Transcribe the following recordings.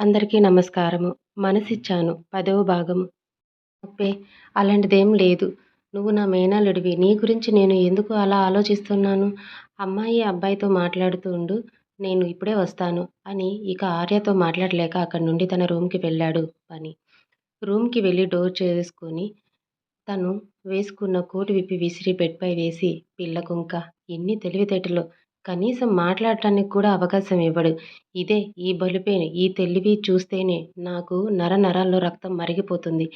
అందరికీ నమస్కారము. మనసిచ్చాను పదవ భాగము. అప్పే అలాంటిదేం లేదు. నువ్వు నా మేనల్లుడివి. నీ గురించి నేను ఎందుకు అలా ఆలోచిస్తున్నాను? అమ్మాయి అబ్బాయితో మాట్లాడుతూ ఉండు. నేను ఇప్పుడే వస్తాను అని ఇక ఆర్యతో మాట్లాడలేక అక్కడి నుండి తన రూమ్‌కి వెళ్ళాడు అని రూమ్‌కి వెళ్ళి డోర్ చేసుకొని తను వేసుకున్న కోటు విప్పి విసిరి బెడ్‌పై వేసి పిల్లకుంక ఎన్ని తెలివితేటలో! కనీసం మాట్లాడటానికి కూడా అవకాశం ఇవ్వడు. ఇదే ఈ బలుపే ఈ తెలివి చూస్తేనే నాకు నర నరాల్లో రక్తం మరిగిపోతుంది.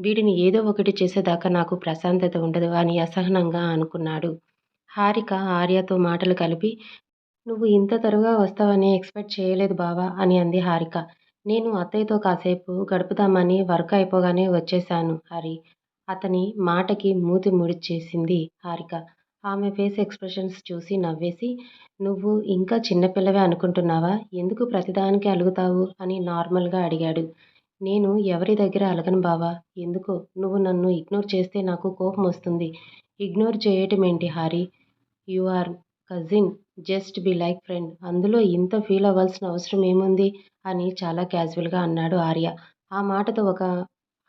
వీడిని ఏదో ఒకటి చేసేదాకా నాకు ప్రశాంతత ఉండదు అని అసహనంగా అనుకున్నాడు. హారిక ఆర్యతో మాటలు కలిపి నువ్వు ఇంత త్వరగా వస్తావని ఎక్స్‌పెక్ట్ చేయలేదు బావా అని అంది హారిక. నేను అత్తయ్యతో కాసేపు గడుపుదామని వర్క్ అయిపోగానే వచ్చేశాను హరి. అతని మాటకి మూతి ముడిచేసింది హారిక. ఆమె ఫేస్ ఎక్స్‌ప్రెషన్స్ చూసి నవ్వేసి నువ్వు ఇంకా చిన్నపిల్లవే అనుకుంటున్నావా? ఎందుకు ప్రతిదానికి అలుగుతావు? అని నార్మల్‌గా అడిగాడు. నేను ఎవరి దగ్గర అలగను బావా! ఎందుకో నువ్వు నన్ను ఇగ్నోర్ చేస్తే నాకు కోపం వస్తుంది ignore చేయటమేంటి Harry! You are cousin just be like friend. అందులో ఇంత ఫీల్ అవ్వాల్సిన అవసరం ఏముంది? అని చాలా క్యాజువల్‌గా అన్నాడు ఆర్య. ఆ మాటతో ఒక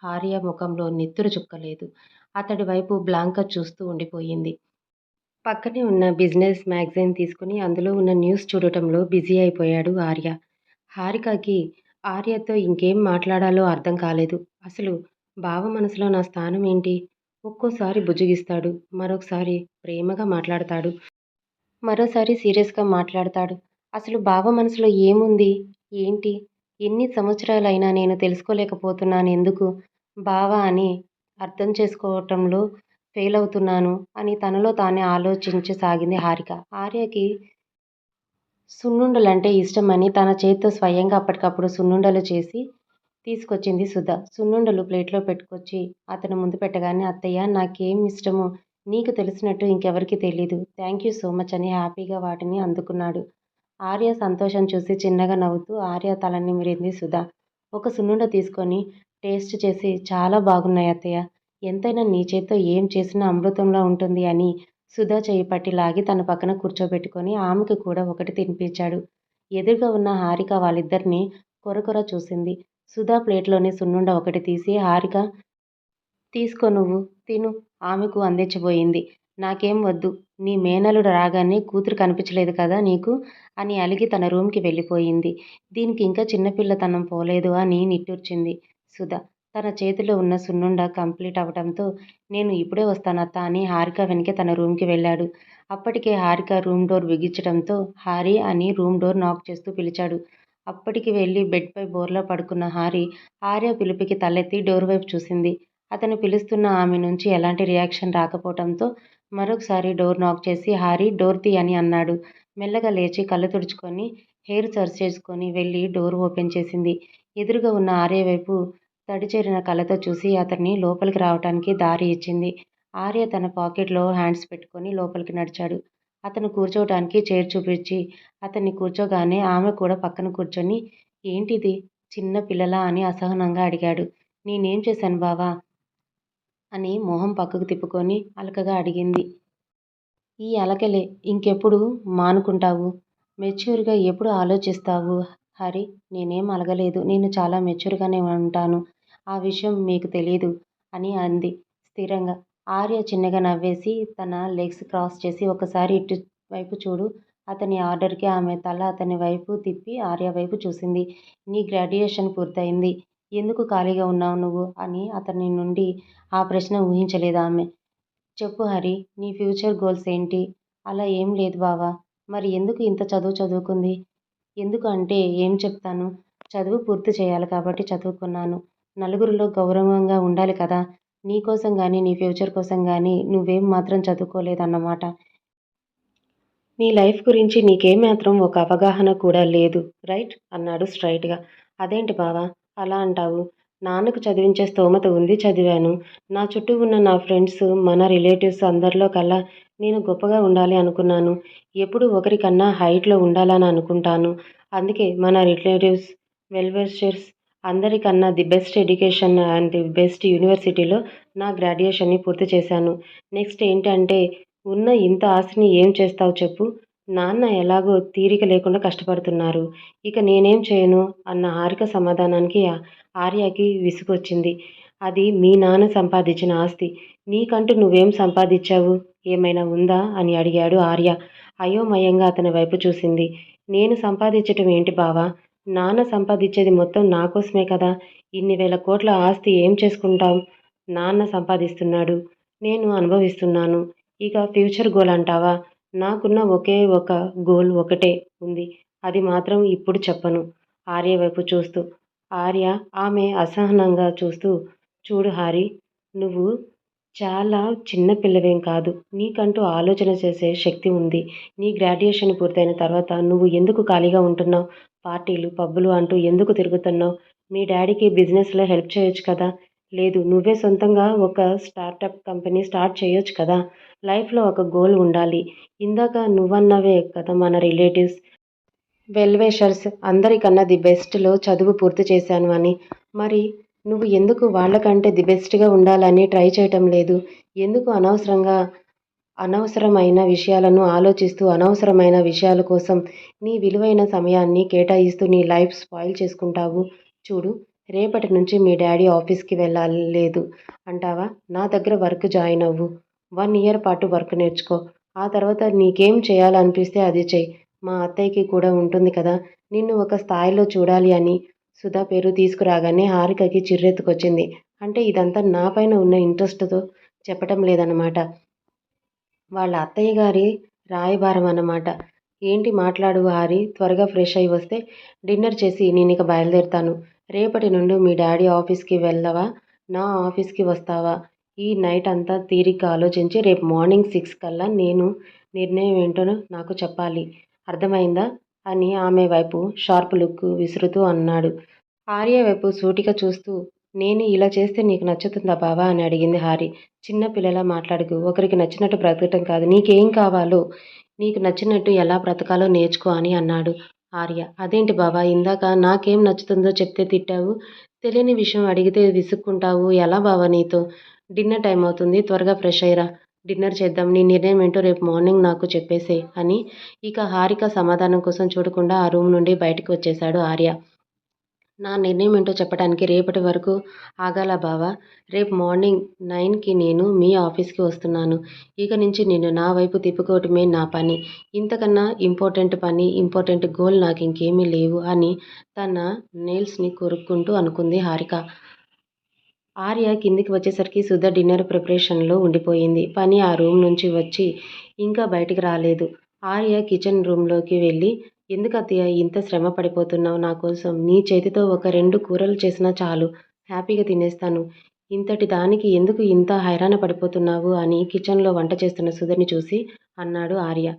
ఆర్య ముఖంలో నెత్తురు చుక్కలేదు అతడి వైపు బ్లాంక చూస్తూ ఉండిపోయింది. పక్కనే ఉన్న బిజినెస్ మ్యాగజైన్ తీసుకుని అందులో ఉన్న న్యూస్ చూడటంలో బిజీ అయిపోయాడు ఆర్య. హారికకి ఆర్యతో ఇంకేం మాట్లాడాలో అర్థం కాలేదు. అసలు బావ మనసులో నా స్థానం ఏంటి? ఒక్కోసారి బుజ్జగిస్తాడు. మరొకసారి ప్రేమగా మాట్లాడతాడు. మరోసారి సీరియస్‌గా మాట్లాడతాడు. అసలు బావ మనసులో ఏముంది? ఏంటి? ఎన్ని సంవత్సరాలైనా నేను తెలుసుకోలేకపోతున్నాను ఎందుకు బావ అని అర్థం చేసుకోవటంలో ఫెయిల్ అవుతున్నాను అని తనలో తానే ఆలోచించసాగింది హారిక. ఆర్యకి సున్నుండలంటే ఇష్టమని తన చేత్తో స్వయంగా అప్పటికప్పుడు సున్నుండలు చేసి తీసుకొచ్చింది సుధ. సున్నుండలు ప్లేట్లో పెట్టుకొచ్చి అతను ముందు పెట్టగానే అత్తయ్య నాకేం ఇష్టమో నీకు తెలిసినట్టు ఇంకెవరికీ తెలీదు. యూ సో మచ్ అని హ్యాపీగా వాటిని అందుకున్నాడు. ఆర్య సంతోషం చూసి చిన్నగా నవ్వుతూ ఆర్య తల నిమిరింది సుధ. ఒక సున్నుండ తీసుకొని టేస్ట్ చేసి చాలా బాగున్నాయి అత్తయ్య. ఎంతైనా నీ చేత్తో ఏం చేసినా అమృతంలా ఉంటుంది అని సుధా చేయి పట్టి లాగి తన పక్కన కూర్చోబెట్టుకొని ఆమెకు కూడా ఒకటి తినిపించాడు. ఎదురుగా ఉన్న హారిక వాళ్ళిద్దరినీ కొరకొర చూసింది. సుధా ప్లేట్లోని సున్నుండ ఒకటి తీసి హారిక తీసుకో నువ్వు తిను ఆమెకు అందించబోయింది. నాకేం వద్దు. నీ మేనలుడు రాగానే కూతురు కనిపించలేదు కదా నీకు? అని అలిగి తన రూమ్‌కి వెళ్ళిపోయింది. దీనికి ఇంకా చిన్నపిల్లతనం పోలేదు అని నిట్టూర్చింది సుధా తన చేతిలో ఉన్న సున్నుండ కంప్లీట్ అవడంతో నేను ఇప్పుడే వస్తానత్తా అని హారిక వెనకే తన రూమ్‌కి వెళ్ళాడు. అప్పటికే హారిక రూమ్ డోర్ బిగించడంతో హారి అని రూమ్ డోర్ నాక్ చేస్తూ పిలిచాడు. అప్పటికి వెళ్ళి బెడ్‌పై బోర్లా పడుకున్న హారి ఆర్య పిలుపుకి తలెత్తి డోర్ వైపు చూసింది. అతను పిలుస్తున్న ఆమె నుంచి ఎలాంటి రియాక్షన్ రాకపోవటంతో మరొకసారి డోర్ నాక్ చేసి హారీ డోర్ తీ అని అన్నాడు. మెల్లగా లేచి కళ్ళు తుడుచుకొని హెయిర్ సర్చ్ చేసుకొని వెళ్ళి డోర్ ఓపెన్ చేసింది. ఎదురుగా ఉన్న ఆర్య వైపు తడిచేరిన కళ్ళతో చూసి అతన్ని లోపలికి రావటానికి దారి ఇచ్చింది. ఆర్య తన పాకెట్లో హ్యాండ్స్ పెట్టుకొని లోపలికి నడిచాడు. అతను కూర్చోవటానికి చైర్ చూపించి అతన్ని కూర్చోగానే ఆమె కూడా పక్కన కూర్చొని ఏంటిది? చిన్న పిల్లలా అని అసహనంగా అడిగాడు. నేనేం చేశాను బావా? అని మొహం పక్కకు తిప్పుకొని అలకగా అడిగింది. ఈ అలకలే ఇంకెప్పుడు మానుకుంటావు? మెచ్యూర్‌గా ఎప్పుడు ఆలోచిస్తావు హరి? నేనేం అలగలేదు. నేను చాలా మెచ్యూర్‌గానే ఉంటాను. ఆ విషయం మీకు తెలియదు అని అంది స్థిరంగా. ఆర్య చిన్నగా నవ్వేసి తన లెగ్స్ క్రాస్ చేసి ఒకసారి ఇటు వైపు చూడు. అతని ఆర్డర్‌కి ఆమె తల అతని వైపు తిప్పి ఆర్య వైపు చూసింది. నీ గ్రాడ్యుయేషన్ పూర్తయింది. ఎందుకు ఖాళీగా ఉన్నావు నువ్వు? అని అతని నుండి ఆ ప్రశ్న ఊహించలేదు ఆమె చెప్పు హరి. నీ ఫ్యూచర్ గోల్స్ ఏంటి? అలా ఏం లేదు బావా! మరి ఎందుకు ఇంత చదువు చదువుకుంది? ఎందుకు అంటే ఏం చెప్తాను? చదువు పూర్తి చేయాలి కాబట్టి చదువుకున్నాను. నలుగురిలో గౌరవంగా ఉండాలి కదా! నీ కోసం కానీ నీ ఫ్యూచర్ కోసం కానీ నువ్వేం మాత్రం చదువుకోలేదన్నమాట. నీ లైఫ్ గురించి నీకేమాత్రం ఒక అవగాహన కూడా లేదు రైట్? అన్నాడు స్ట్రయిట్‌గా. అదేంటి బావా! అలా అంటావు? నాన్నకు చదివించే స్తోమత ఉంది చదివాను. నా చుట్టూ ఉన్న నా ఫ్రెండ్స్, మన రిలేటివ్స్ అందరిలో కల్లా నేను గొప్పగా ఉండాలి అనుకున్నాను. ఎప్పుడూ ఒకరికన్నా హైట్‌లో ఉండాలని అనుకుంటాను. అందుకే మన రిలేటివ్స్, వెల్వేషర్స్ అందరికన్నా the best education and the best యూనివర్సిటీలో నా గ్రాడ్యుయేషన్‌ని పూర్తి చేశాను. నెక్స్ట్ ఏంటంటే ఉన్న ఇంత ఆస్తిని ఏం చేస్తావు చెప్పు? నాన్న ఎలాగో తీరిక లేకుండా కష్టపడుతున్నారు. ఇక నేనేం చేయను? అన్న హారిక సమాధానానికి ఆర్యకి విసుగొచ్చింది. అది మీ నాన్న సంపాదించిన ఆస్తి. నీకంటూ నువ్వేం సంపాదించావు? ఏమైనా ఉందా? అని అడిగాడు ఆర్య. అయోమయంగా అతని వైపు చూసింది. నేను సంపాదించటం ఏంటి బావా? నాన్న సంపాదించేది మొత్తం నా కోసమే కదా? ఇన్ని వేల కోట్ల ఆస్తి ఏం చేసుకుంటాం నాన్న సంపాదిస్తున్నాడు. నేను అనుభవిస్తున్నాను. ఇక ఫ్యూచర్ గోల్ అంటావా? నాకున్న ఒకే ఒక గోల్ ఒకటే ఉంది. అది మాత్రం ఇప్పుడు చెప్పను. ఆర్య వైపు చూస్తూ. ఆర్య ఆమె అసహనంగా చూస్తూ. చూడు హారి నువ్వు చాలా చిన్న పిల్లవేం కాదు. నీకంటూ ఆలోచన చేసే శక్తి ఉంది. నీ గ్రాడ్యుయేషన్ పూర్తయిన తర్వాత నువ్వు ఎందుకు ఖాళీగా ఉంటున్నావు? పార్టీలు పబ్బులు అంటూ ఎందుకు తిరుగుతున్నావు? మీ డాడీకి బిజినెస్లో హెల్ప్ చేయొచ్చు కదా? లేదు నువ్వే సొంతంగా ఒక స్టార్టప్ కంపెనీ స్టార్ట్ చేయొచ్చు కదా? లైఫ్లో ఒక గోల్ ఉండాలి. ఇందాక నువ్వన్నవే కదా మన రిలేటివ్స్. వెల్వేషర్స్ అందరికన్నా ది బెస్ట్లో చదువు పూర్తి చేశాను అని. మరి నువ్వు ఎందుకు వాళ్ళకంటే ది బెస్ట్గా ఉండాలని ట్రై చేయటం లేదు? ఎందుకు అనవసరంగా అనవసరమైన విషయాలను ఆలోచిస్తూ అనవసరమైన విషయాల కోసం నీ విలువైన సమయాన్ని కేటాయిస్తూ నీ లైఫ్ స్పాయిల్ చేసుకుంటావు. చూడు రేపటి నుంచి మీ డాడీ ఆఫీస్కి వెళ్ళలేదు అంటావా? నా దగ్గర వర్క్ జాయిన్ అవ్వు. వన్ ఇయర్ పాటు వర్క్ నేర్చుకో. ఆ తర్వాత నీకేం చేయాలనిపిస్తే అది చెయ్యి మా అత్తయ్యకి కూడా ఉంటుంది కదా. నిన్ను ఒక స్థాయిలో చూడాలి అని సుధా పేరు తీసుకురాగానే హారికకి చిర్రెత్తుకొచ్చింది. అంటే ఇదంతా నా పైన ఉన్న ఇంట్రెస్ట్తో చెప్పటం లేదన్నమాట. వాళ్ళ అత్తయ్య గారి రాయబారం అన్నమాట. ఏంటి మాట్లాడు హారి త్వరగా ఫ్రెష్ అయి వస్తే డిన్నర్ చేసి నేను ఇక బయలుదేరుతాను. రేపటి నుండి మీ డాడీ ఆఫీస్కి వెళ్ళవా? నా ఆఫీస్కి వస్తావా? ఈ నైట్ అంతా తీరిక ఆలోచించి రేపు మార్నింగ్ సిక్స్ కల్లా నేను నిర్ణయం ఏంటో నాకు చెప్పాలి. అర్థమైందా? అని ఆమె వైపు షార్ప్ లుక్ విసురుతూ అన్నాడు. ఆర్య వైపు సూటిగా చూస్తూ నేను ఇలా చేస్తే నీకు నచ్చుతుందా బావా అని అడిగింది హారి. చిన్న పిల్లలా మాట్లాడుకు ఒకరికి నచ్చినట్టు బ్రతకటం కాదు నీకేం కావాలో నీకు నచ్చినట్టు ఎలా బ్రతకాలో నేర్చుకో అని అన్నాడు ఆర్య అదేంటి బావా ఇందాక నాకేం నచ్చుతుందో చెప్తే తిట్టావు తెలియని విషయం అడిగితే విసుక్కుంటావు ఎలా బావా నీతో? డిన్నర్ టైం అవుతుంది త్వరగా ఫ్రెష్ అయ్యిరా. డిన్నర్ చేద్దాం నీ నిర్ణయం ఏంటో రేపు మార్నింగ్ నాకు చెప్పేసే అని ఇక హారిక సమాధానం కోసం చూడకుండా ఆ రూమ్ నుండి బయటకు వచ్చేశాడు ఆర్య నా నిర్ణయం ఏంటో చెప్పడానికి రేపటి వరకు ఆగాల బావా? రేపు మార్నింగ్ నైన్కి నేను మీ ఆఫీస్కి వస్తున్నాను. ఇక నుంచి నేను నా వైపు తిప్పుకోవటమే నా పని. ఇంతకన్నా ఇంపార్టెంట్ పని ఇంపార్టెంట్ గోల్ నాకు ఇంకేమీ లేవు అని తన నెయిల్స్ని కొరుక్కుంటూ అనుకుంది హారిక. ఆర్య కిందికి వచ్చేసరికి సుధ డిన్నర్ ప్రిపరేషన్లో ఉండిపోయింది. పని ఆ రూమ్ నుంచి వచ్చి ఇంకా బయటికి రాలేదు. ఆర్య కిచెన్ రూమ్లోకి వెళ్ళి ఎందుకు అత్తయ్య ఇంత శ్రమ పడిపోతున్నావు? నా కోసం నీ చేతితో ఒక రెండు కూరలు చేసినా చాలు. హ్యాపీగా తినేస్తాను. ఇంతటి దానికి ఎందుకు ఇంత హైరాణ పడిపోతున్నావు? అని కిచెన్లో వంట చేస్తున్న సుధని చూసి అన్నాడు ఆర్య.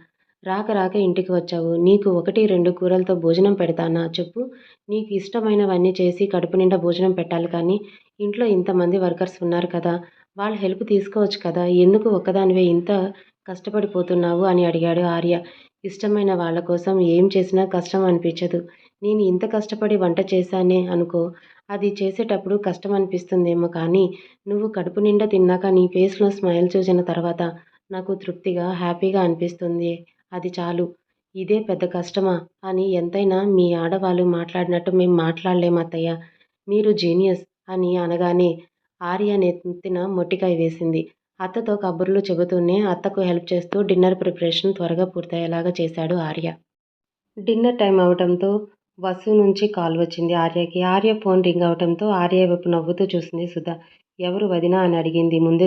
రాక రాక ఇంటికి వచ్చావు. నీకు ఒకటి రెండు కూరలతో భోజనం పెడతానా? చెప్పు. నీకు ఇష్టమైనవన్నీ చేసి కడుపు నిండా భోజనం పెట్టాలి కానీ ఇంట్లో ఇంతమంది వర్కర్స్ ఉన్నారు కదా. వాళ్ళ హెల్ప్ తీసుకోవచ్చు కదా. ఎందుకు ఒక్కదానివే ఇంత కష్టపడిపోతున్నావు అని అడిగాడు ఆర్య. ఇష్టమైన వాళ్ళ కోసం ఏం చేసినా కష్టం అనిపించదు. నేను ఇంత కష్టపడి వంట చేశానే అనుకో. అది చేసేటప్పుడు కష్టం అనిపిస్తుందేమో కానీ నువ్వు కడుపు నిండా తిన్నాక నీ ఫేస్లో స్మైల్ చూసిన తర్వాత నాకు తృప్తిగా హ్యాపీగా అనిపిస్తుంది. అది చాలు. ఇదే పెద్ద కష్టమా? అని ఎంతైనా మీ ఆడవాళ్ళు మాట్లాడినట్టు మేము మాట్లాడలేం అత్తయ్య. మీరు జీనియస్ అని అనగానే ఆర్య నెత్తిన మొట్టికాయ వేసింది. అత్తతో కబుర్లు చెబుతూనే అత్తకు హెల్ప్ చేస్తూ డిన్నర్ ప్రిపరేషన్ త్వరగా పూర్తయ్యేలాగా చేశాడు ఆర్య. డిన్నర్ టైం అవడంతో వసు నుంచి కాల్ వచ్చింది ఆర్యకి. ఆర్య ఫోన్ రింగ్ అవడంతో ఆర్య వైపు నవ్వుతూ చూసింది సుధా. ఎవరు వదినా అని అడిగింది. ముందే